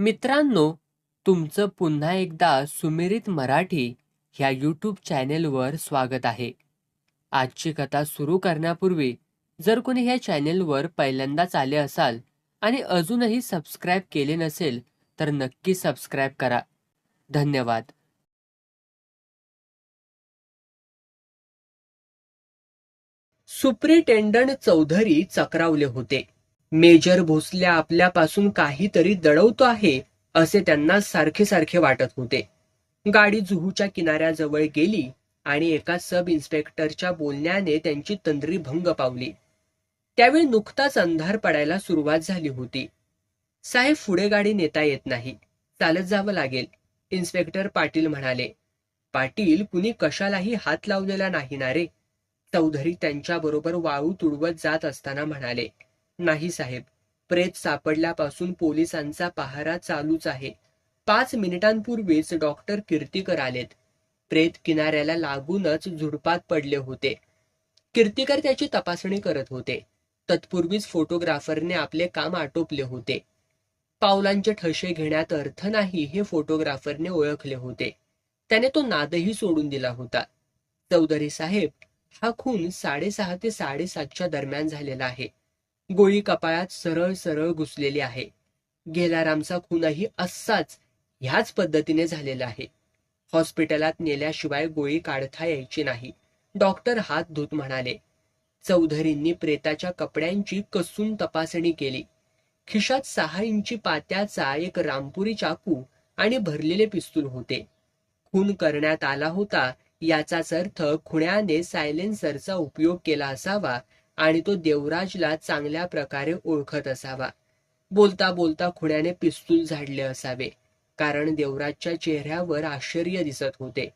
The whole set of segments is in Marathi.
मित्रांनो तुमचं पुन्हा एकदा सुमिरित मराठी ह्या यूट्यूब चॅनेलवर स्वागत आहे. आजची कथा सुरू करण्यापूर्वी जर कोणी ह्या चॅनेलवर पहिल्यांदाच आले असाल आणि अजूनही सबस्क्राईब केले नसेल तर नक्की सबस्क्राईब करा. धन्यवाद. सुप्रिटेंडंट चौधरी चक्रावले होते. मेजर भोसले आपल्यापासून काहीतरी दडवतो आहे असे त्यांना सारखे सारखे वाटत होते. गाडी जुहूच्या किनाऱ्याजवळ गेली आणि एका सब इन्स्पेक्टरच्या बोलण्याने त्यांची तंद्री भंग पावली. त्यावेळी नुकताच अंधार पडायला सुरुवात झाली होती. साहेब पुढे गाडी नेता येत नाही. चालत जावं लागेल इन्स्पेक्टर पाटील म्हणाले. पाटील कुणी कशालाही हात लावलेला नाही ना रे? चौधरी त्यांच्याबरोबर वाळू तुडवत जात असताना म्हणाले. नाही साहेब प्रेत सापडल्यापासून पोलिसांचा पहारा चालूच आहे. पाच मिनिटांपूर्वीच डॉक्टर कीर्तिकर आलेत. प्रेत किनाऱ्याला लागूनच झुडपात पडले होते. कीर्तिकर त्याची तपासणी करत होते. तत्पूर्वीच फोटोग्राफरने आपले काम आटोपले होते. पावलांचे ठसे घेण्यात अर्थ नाही हे फोटोग्राफरने ओळखले होते. त्याने तो नादही सोडून दिला होता. चौधरी साहेब हा खून साडेसहा ते साडेसातच्या दरम्यान झालेला आहे. गोळी कपाळात सरळ सरळ घुसलेली आहे. गेलारामचा खूनही असाच ह्याच पद्धतीने झालेला आहे. हॉस्पिटलात नेल्याशिवाय गोळी काढता यायची नाही. डॉक्टर हात धुत म्हणाले चौधरींनी प्रेताच्या कपड्यांची कसून तपासणी केली. खिशात सहा इंची पात्याचा एक रामपुरी चाकू आणि भरलेले पिस्तूल होते. खून करण्यात आला होता याचाच अर्थ खुण्याने सायलेन्सरचा उपयोग केला असावा आणि तो देवराजला चांगल्या प्रकारे ओळखत असावा. बोलता बोलता खुण्याने पिस्तूल झाडले असावे कारण देवराजच्या चेहऱ्यावर आश्चर्य दिसत होते.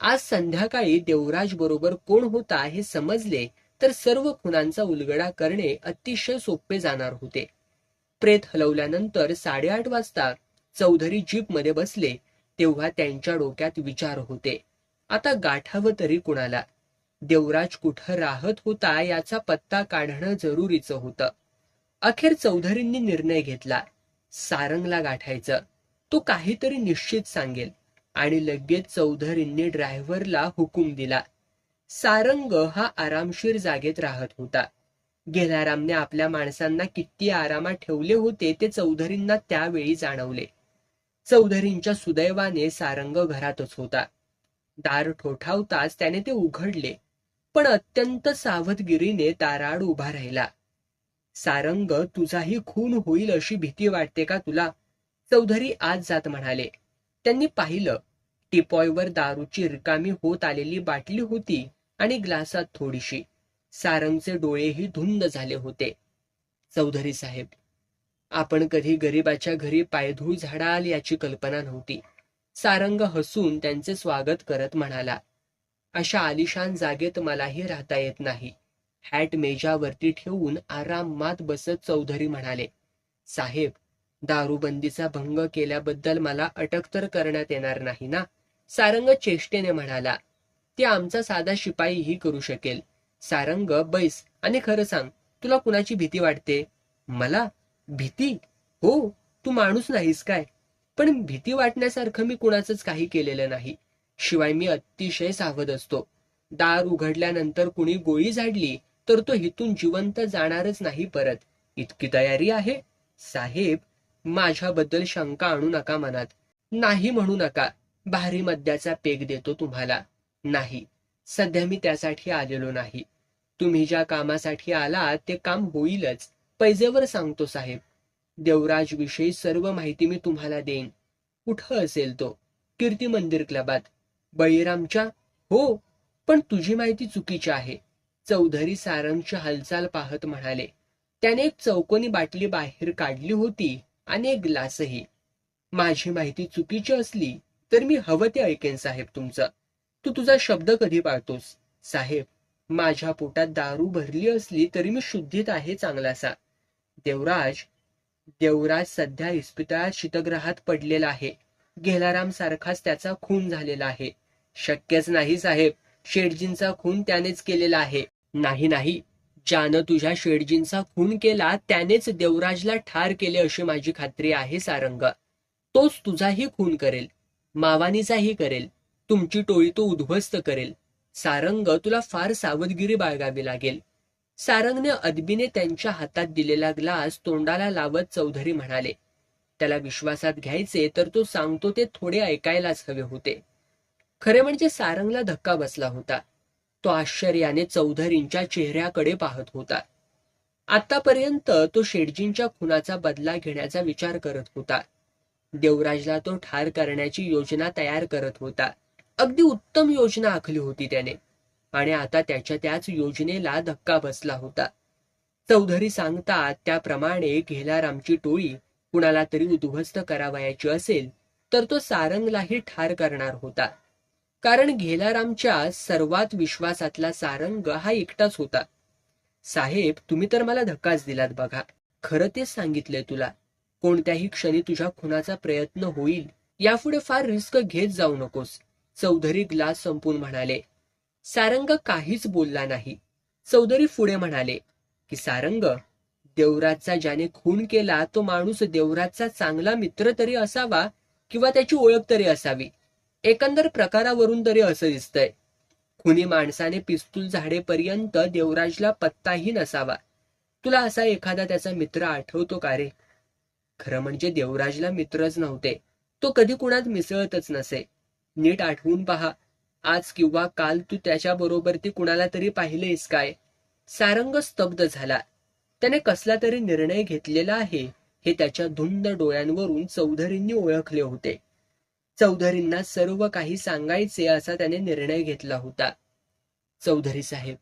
आज संध्याकाळी देवराज बरोबर कोण होता हे समजले तर सर्व खुनांचा उलगडा करणे अतिशय सोपे जाणार होते. प्रेत हलवल्यानंतर साडेआठ वाजता चौधरी जीपमध्ये बसले तेव्हा त्यांच्या डोक्यात विचार होते. आता गाठावं तरी कुणाला? देवराज कुठं राहत होता याचा पत्ता काढणं जरुरीचं होतं. अखेर चौधरींनी निर्णय घेतला. सारंगला गाठायचं. तो काहीतरी निश्चित सांगेल. आणि लगेच चौधरींनी ड्रायव्हरला हुकूम दिला. सारंग हा आरामशीर जागेत राहत होता. गेलारामने आपल्या माणसांना किती आरामात ठेवले होते ते चौधरींना त्यावेळी जाणवले. चौधरींच्या सुदैवाने सारंग घरातच होता. दार ठोठावताच त्याने ते उघडले. पण अत्यंत सावधगिरीने दाराड उभा राहिला. सारंग तुझाही खून होईल अशी भीती वाटते का तुला? चौधरी आज जात म्हणाले. त्यांनी पाहिलं टिपॉयवर दारूची रिकामी होत आलेली बाटली होती आणि ग्लासात थोडीशी. सारंगचे डोळेही धुंद झाले होते. चौधरी साहेब आपण कधी गरीबाच्या घरी पायधूळ झाडाल याची कल्पना नव्हती. सारंग हसून त्यांचे स्वागत करत म्हणाला. अशा आलिशान जागेत मलाही राहता येत नाही. हॅट मेजावरती ठेवून आरामात बसत चौधरी म्हणाले साहेब दारूबंदीचा भंग केल्याबद्दल मला अटक तर करण्यात येणार नाही ना? सारंग चेष्टेने म्हणाला ते आमचा साधा शिपाईही करू शकेल. सारंग बैस आणि खरं सांग तुला कुणाची भीती वाटते? मला? भीती? हो तू माणूस नाहीस काय? पण भीती वाटण्यासारखं मी कुणाचंच काही केलेलं नाही. शिवाय मी अतिशय सावध असतो. दार उघडल्यानंतर कुणी गोळी झाडली तर तो हिथून जिवंत जाणारच नाही परत. इतकी तयारी आहे? साहेब माझ्याबद्दल शंका आणू नका मनात. नाही म्हणू नका. भारी मद्याचा पेग देतो तुम्हाला. नाही. सध्या मी त्यासाठी आलेलो नाही. तुम्ही ज्या कामासाठी आलात ते काम होईलच. पैजेवर सांगतो साहेब. देवराज विषयी सर्व माहिती मी तुम्हाला देईन. कुठं असेल तो? कीर्ती मंदिर क्लबात. बळीरामच्या हो पण तुझी माहिती चुकीची आहे चौधरी सारंगची हालचाल पाहत म्हणाले. त्याने एक चौकोनी बाटली बाहेर काढली होती आणि एक ग्लासही. माझी माहिती चुकीची असली तर मी हवं ते ऐकेन साहेब तुमचं. तू तु तुझा शब्द कधी पाळतोस? साहेब माझ्या पोटात दारू भरली असली तरी मी शुद्धीत आहे चांगलासा. देवराज देवराज सध्या इस्पितळात शीतग्रहात पडलेला आहे. गेलाराम सारखाच त्याचा खून झालेला आहे. शक्यच नाही साहेब. शेटजींचा खून त्यानेच केलेला आहे. नाही नाही. ज्यानं तुझ्या शेटजींचा खून केला त्यानेच देवराजला ठार केले अशी माझी खात्री आहे सारंग. तोच तुझाही खून करेल. मावानीचाही करेल. तुमची टोळी तो उद्ध्वस्त करेल. सारंग तुला फार सावधगिरी बाळगावी लागेल. सारंगने अदबीने त्यांच्या हातात दिलेला ग्लास तोंडाला लावत चौधरी म्हणाले त्याला विश्वासात घ्यायचे तर तो सांगतो ते थोडे ऐकायलाच हवे होते. खरे म्हणजे सारंगला धक्का बसला होता. तो आश्चर्याने चौधरींच्या चेहऱ्याकडे पाहत होता. आतापर्यंत तो शेटजींच्या खुनाचा बदला घेण्याचा विचार करत होता. देवराजला तो ठार करण्याची योजना तयार करत होता. अगदी उत्तम योजना आखली होती त्याने. आणि आता त्याच्या त्याच योजनेला धक्का बसला होता. चौधरी सांगतात त्याप्रमाणे घेलारामची टोळी कुणाला तरी उद्ध्वस्त करावयाची असेल तर तो सारंगलाही ठार करणार होता. कारण घेलारामच्या सर्वात विश्वासातला सारंग हा एकटाच होता. साहेब तुम्ही तर मला धक्काच दिलात बघा. खरं तेच सांगितलंय तुला. कोणत्याही क्षणी तुझ्या खुनाचा प्रयत्न होईल. यापुढे फार रिस्क घेत जाऊ नकोस चौधरी ग्लास संपून म्हणाले. सारंग काहीच बोलला नाही. चौधरी पुढे म्हणाले की सारंग देवराजचा ज्याने खून केला तो माणूस देवराजचा चांगला मित्र तरी असावा किंवा त्याची ओळख तरी असावी. एकंदर प्रकारावरून तरी असं दिसतंय. खुनी माणसाने पिस्तूल झाडेपर्यंत देवराजला पत्ताही नसावा. तुला असा एखादा त्याचा मित्र आठवतो का रे? खरं म्हणजे देवराजला मित्रच नव्हते. तो कधी कुणात मिसळतच नसे. नीट आठवून पहा. आज किंवा काल तू त्याच्या बरोबर ती कुणाला तरी पाहिलेस काय? सारंग स्तब्ध झाला. त्याने कसला तरी निर्णय घेतलेला आहे हे त्याच्या धुंद डोळ्यांवरून चौधरींनी ओळखले होते. चौधरींना सर्व काही सांगायचे असा त्याने निर्णय घेतला होता. चौधरी साहेब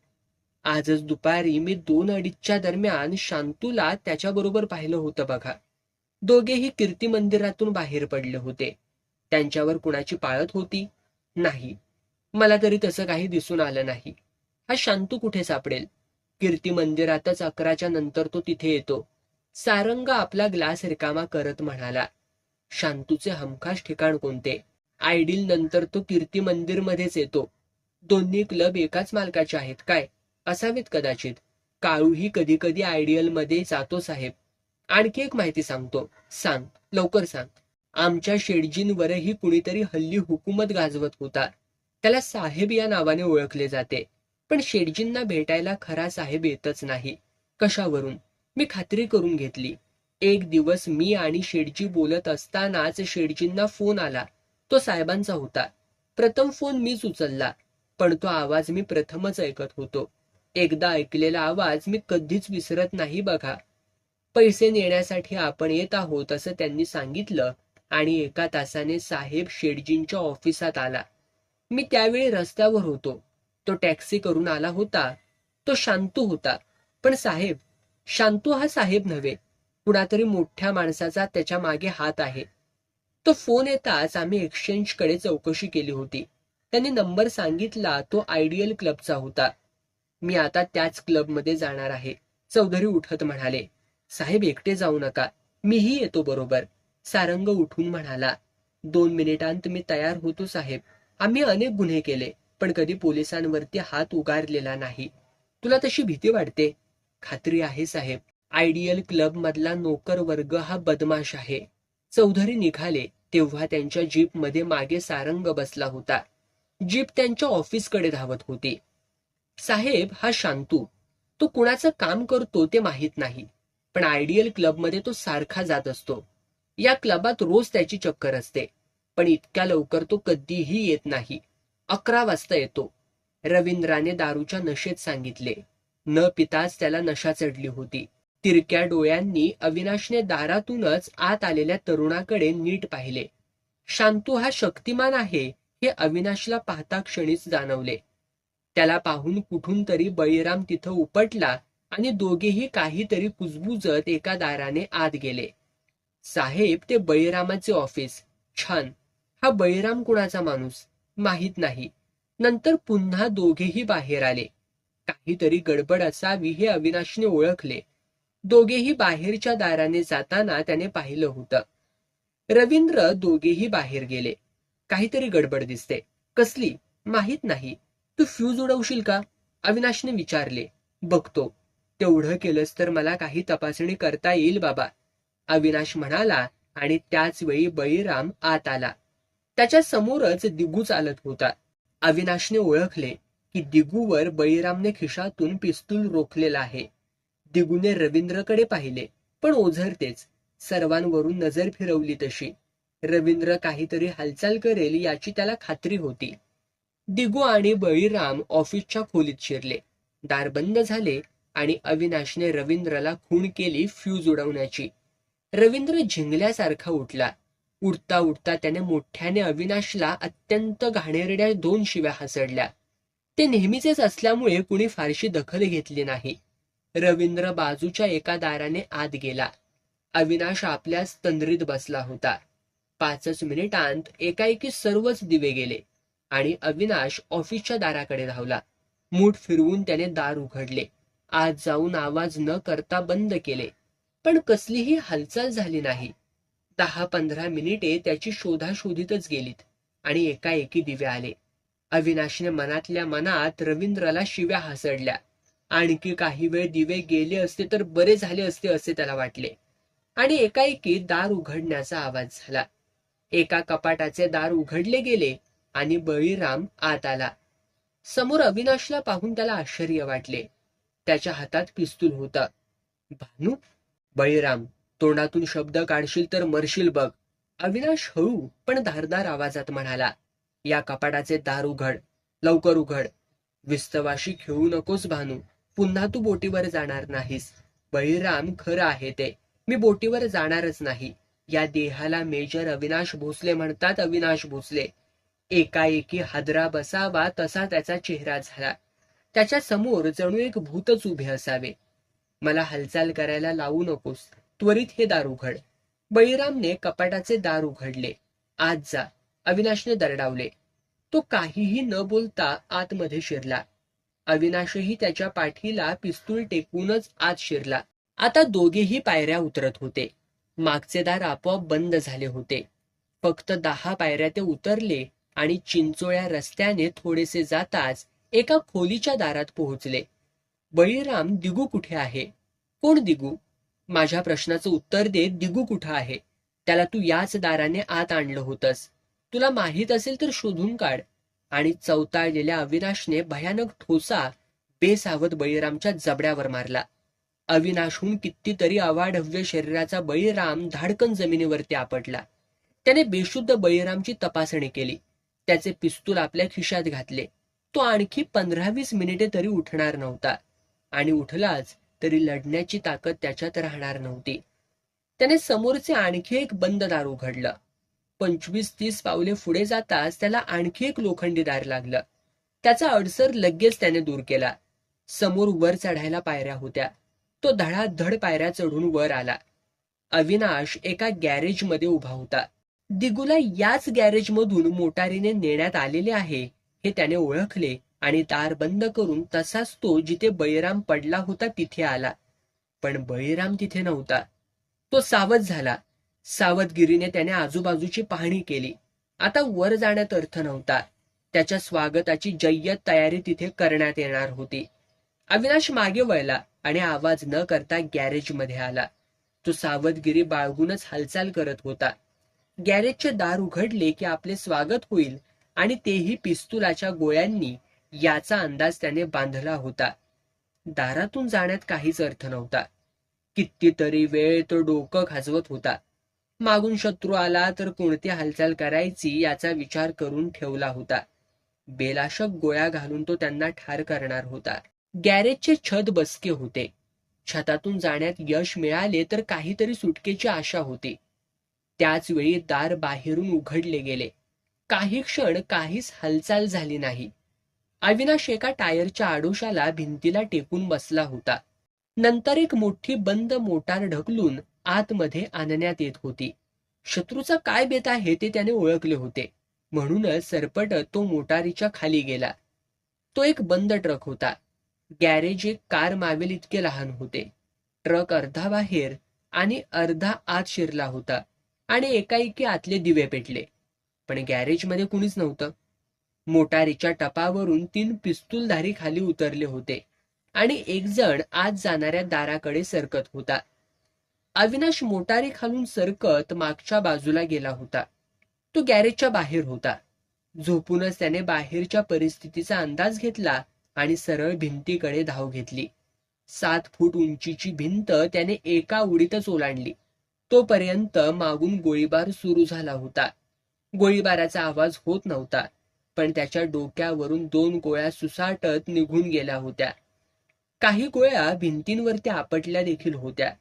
आजच दुपारी मी दोन अडीचच्या दरम्यान शांतूला त्याच्याबरोबर पाहिलं होतं बघा. दोघेही कीर्ती मंदिरातून बाहेर पडले होते. त्यांच्यावर कुणाची पाळत होती? नाही. मला तरी तसं काही दिसून आलं नाही. हा शांतू कुठे सापडेल? कीर्ती मंदिरातच अकराच्या नंतर तो तिथे येतो. सारंग आपला ग्लास रिकामा करत म्हणाला शांतूचे हमखास ठिकाण कोणते? आयडिल नंतर तो कीर्ती मंदिरमध्येच येतो. दोन्ही क्लब एकाच मालकाचे आहेत काय? असावेत कदाचित. काळूही कधी कधी आयडियलमध्ये जातो साहेब. आणखी एक माहिती सांगतो. सांग. लवकर सांग. आमच्या शेडजींवरही कुणीतरी हल्ली हुकूमत गाजवत होता. त्याला साहेब या नावाने ओळखले जाते. पण शेडजींना भेटायला खरा साहेब येतच नाही. कशावरून? मी खात्री करून घेतली. एक दिवस मी आणि शेडजी बोलत असतानाच शेडजींना फोन आला. तो साहेबांचा होता. प्रथम फोन मीच उचलला पण तो आवाज मी प्रथमच ऐकत होतो. एकदा ऐकलेला आवाज मी कधीच विसरत नाही बघा. पैसे नेण्यासाठी आपण येत आहोत असं त्यांनी सांगितलं आणि एका तासाने साहेब शेडजींच्या ऑफिसात आला. मी त्यावेळी रस्त्यावर होतो. तो टॅक्सी करून आला होता. तो शांतू होता. पण साहेब शांतू हा साहेब नव्हे. कुणातरी मोठ्या माणसाचा त्याच्यामागे हात आहे. तो फोन येताच आम्ही एक्सचेंजकडे चौकशी केली होती. त्यांनी नंबर सांगितला तो आयडियल क्लबचा होता. मी आता त्याच क्लबमध्ये जाणार आहे. चौधरी उठत म्हणाले साहेब एकटे जाऊ नका. मीही येतो बरोबर. सारंग उठून म्हणाला दोन मिनिटांत मी तयार होतो साहेब. आम्ही अनेक गुन्हे केले पण कधी पोलिसांवरती हात उगारलेला नाही. तुला तशी भीती वाटते? खात्री आहे साहेब. आयडियल क्लब मधला नोकर वर्ग हा बदमाश आहे. चौधरी निघाले तेव्हा त्यांच्या जीपमध्ये मागे सारंग बसला होता. जीप त्यांच्या ऑफिसकडे धावत होती. साहेब हा शांतू. तो कुणाचं काम करतो ते माहीत नाही पण आयडियल क्लबमध्ये तो सारखा जात असतो. या क्लबात रोज त्याची चक्कर असते पण इतक्या लवकर तो कधीही येत नाही. अकरा वाजता येतो. रवींद्राने दारूच्या नशेत सांगितले. न पिताच त्याला नशा चढली होती. तिरक्या डोळ्यांनी अविनाशने दारातूनच आत आलेल्या तरुणाकडे नीट पाहिले. शांतू हा शक्तिमान आहे हे अविनाशला पाहता क्षणीच जाणवले. त्याला पाहून कुठून तरी बळीराम तिथं उपटला आणि दोघेही काहीतरी कुजबुजत एका दाराने आत गेले. साहेब ते बळीरामाचे ऑफिस छान. हा बळीराम कुणाचा माणूस? माहीत नाही. नंतर पुन्हा दोघेही बाहेर आले. काहीतरी गडबड असावी हे अविनाशने ओळखले. दोघेही बाहेरच्या दाराने जाताना त्याने पाहिलं होतं. रवींद्र दोघेही बाहेर गेले. काहीतरी गडबड दिसते. कसली? माहीत नाही. तू फ्यूज उडवशील का? अविनाशने विचारले. बघतो. तेवढं केलंस तर मला काही तपासणी करता येईल बाबा. अविनाश म्हणाला आणि त्याच वेळी बळीराम आत आला. त्याच्या समोरच दिगू चालत होता. अविनाशने ओळखले की दिगूवर बळीरामने खिशातून पिस्तूल रोखलेला आहे. दिगूने रवींद्रकडे पाहिले पण ओझरतेच. सर्वांवरून नजर फिरवली तशी. रवींद्र काहीतरी हालचाल करेल याची त्याला खात्री होती. दिगू आणि बळीराम ऑफिसच्या खोलीत शिरले. दार बंद झाले आणि अविनाशने रवींद्रला खूण केली फ्यूज उडवण्याची. रवींद्र झिंगल्यासारखा उठला. उठता उठता त्याने मोठ्याने अविनाशला अत्यंत घाणेरड्या दोन शिव्या हसडल्या. ते नेहमीचेच असल्यामुळे कुणी फारशी दखल घेतली नाही. रवींद्र बाजूच्या एका दाराने आत गेला. अविनाश आपल्याच तंद्रीत बसला होता. पाचच मिनिटांत एकाएकी सर्वच दिवे गेले आणि अविनाश ऑफिसच्या दाराकडे धावला. मूठ फिरवून त्याने दार उघडले. आत जाऊन आवाज न करता बंद केले. पण कसलीही हालचाल झाली नाही. दहा पंधरा मिनिटे त्याची शोधाशोधीतच गेलीत आणि एकाएकी दिवे आले. अविनाशने मनातल्या मनात रवींद्रला शिव्या हसडल्या. आणखी काही वेळ दिवे गेले असते तर बरे झाले असते असे त्याला वाटले. आणि एकाएकी दार उघडण्याचा आवाज झाला. एका कपाटाचे दार उघडले गेले आणि बळीराम आत आला. समोर अविनाशला पाहून त्याला आश्चर्य वाटले. त्याच्या हातात पिस्तूल होतं. भानू बळीराम तोंडातून शब्द काढशील तर मरशील बघ. अविनाश हळू पण धारदार आवाजात म्हणाला या कपाटाचे दार उघड. लवकर उघड. विस्तवाशी खेळू नकोस भानू. पुन्हा तू बोटीवर जाणार नाहीस. बळीराम खरं आहे ते. मी बोटीवर जाणारच नाही. या देहाला मेजर अविनाश भोसले म्हणतात अविनाश भोसले. एकाएकी हादरा बसावा तसा त्याचा चेहरा झाला. त्याच्यासमोर जणू एक भूतच उभे असावे. मला हालचाल करायला लावू नकोस. त्वरित हे दार उघड. बळीरामने कपाटाचे दार उघडले. आत जा. अविनाशने दरडावले. तो काहीही न बोलता आतमध्ये शिरला. अविनाशही त्याच्या पाठीला पिस्तूल टेकूनच आत शिरला. आता दोघेही पायऱ्या उतरत होते. मागचे दार आपोआप बंद झाले होते. फक्त दहा पायऱ्या ते उतरले आणि चिंचोळ्या रस्त्याने थोडेसे जाताच एका खोलीच्या दारात पोहोचले. बळीराम दिगू कुठे आहे? कोण दिगू? माझ्या प्रश्नाचं उत्तर देत दिगू कुठं आहे? त्याला तू याच दाराने आत आणलं होतंस. तुला माहीत असेल तर शोधून काढ. आणि चवताळलेल्या अविनाशने भयानक ठोसा बेसावध बळीरामच्या जबड्यावर मारला. अविनाशहून कितीतरी अवाढव्य शरीराचा बळीराम धाडकन जमिनीवरती आपटला. त्याने बेशुद्ध बळीरामची तपासणी केली. त्याचे पिस्तूल आपल्या खिशात घातले. तो आणखी पंधरा वीस मिनिटे तरी उठणार नव्हता. आणि उठलाच तरी लढण्याची ताकद त्याच्यात राहणार नव्हती. त्याने समोरचे आणखी एक बंद दार उघडलं. पंचवीस तीस पावले पुढे जाताच त्याला आणखी एक लोखंडी दार लागलं. त्याचा अडसर लगेच त्याने दूर केला. समोर वर चढायला पायऱ्या होत्या. तो धडाधड पायऱ्या चढून वर आला. अविनाश एका गॅरेजमध्ये उभा होता. दिगूला याच गॅरेजमधून मोटारीने नेण्यात आलेले आहे हे त्याने ओळखले आणि दार बंद करून तसाच तो जिथे बळीराम पडला होता तिथे आला. पण बळीराम तिथे नव्हता. तो सावध झाला. सावधगिरीने त्याने आजूबाजूची पाहणी केली. आता वर जाण्यात अर्थ नव्हता. त्याच्या स्वागताची जय्यत तयारी तिथे करण्यात येणार होती. अविनाश मागे वळला आणि आवाज न करता गॅरेजमध्ये आला. तो सावधगिरी बाळगूनच हालचाल करत होता. गॅरेजचे दार उघडले की आपले स्वागत होईल आणि तेही पिस्तुलाच्या गोळ्यांनी याचा अंदाज त्याने बांधला होता. दारातून जाण्यात काहीच अर्थ नव्हता. कितीतरी वेळ तो डोकं खाजवत होता. मागून शत्रू आला तर कोणती हालचाल करायची याचा विचार करून ठेवला होता. बेलाशक गोळ्या घालून तो त्यांना ठार करणार होता. गॅरेजचे छत बसके होते. छतातून जाण्यात यश मिळाले तर काहीतरी सुटकेची आशा होती. त्याच वेळी दार बाहेरून उघडले गेले. काही क्षण काहीच हालचाल झाली नाही. अविनाश एका टायरच्या आडोशाला भिंतीला टेकून बसला होता. नंतर एक मोठी बंद मोटार ढकलून आतमध्ये आणण्यात येत होती. शत्रूचा काय बेत आहे ते त्याने ओळखले होते. म्हणूनच सरपट तो मोटारीच्या खाली गेला. तो एक बंद ट्रक होता. गॅरेज एक कार मावेल इतके लहान होते. ट्रक अर्धा बाहेर आणि अर्धा आत शिरला होता आणि एकाएकी आतले दिवे पेटले. पण गॅरेजमध्ये कुणीच नव्हतं. मोटारीच्या टपावरून तीन पिस्तूलधारी खाली उतरले होते आणि एक जण आत जाणाऱ्या दाराकडे सरकत होता. अविनाश मोटारी खालून सरकत मागच्या बाजूला गेला होता. तो गॅरेजच्या बाहेर होता. झोपूनच त्याने बाहेरच्या परिस्थितीचा अंदाज घेतला आणि सरळ भिंतीकडे धाव घेतली. सात फूट उंचीची भिंत त्याने एका उडीतच ओलांडली. तोपर्यंत मागून गोळीबार सुरू झाला होता. गोळीबाराचा आवाज होत नव्हता पण त्याच्या डोक्यावरून दोन गोळ्या सुसाटत निघून गेल्या होत्या. काही गोळ्या भिंतींवरती आपटल्या देखील होत्या.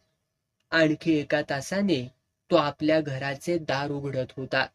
आणखी एका तासाने तो आपल्या घराचे दार उघडत होता.